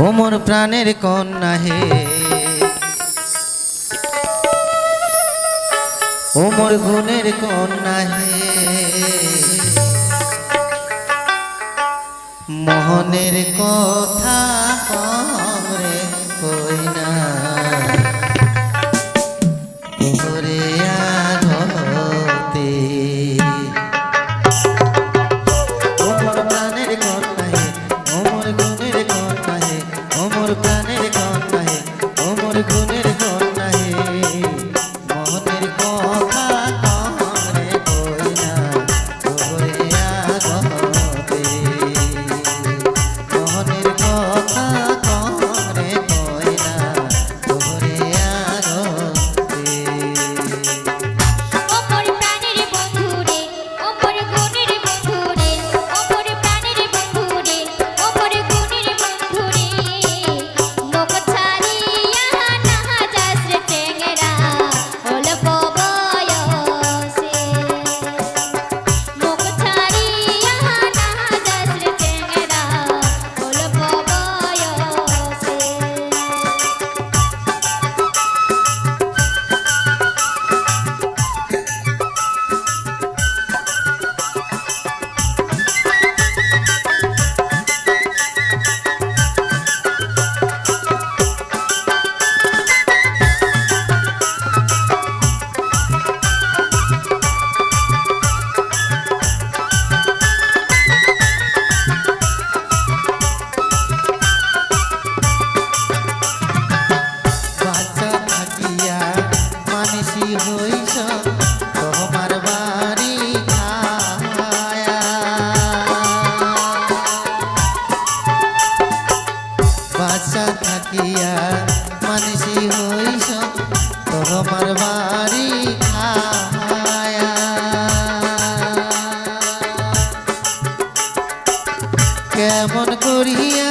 ও মোর প্রাণের কন্যা হে। ওমর মোর গুণের কন্যা হে। মোহনের কথা থাকিয়া মানসি হইস তোমার বাড়ি কেমন করিয়া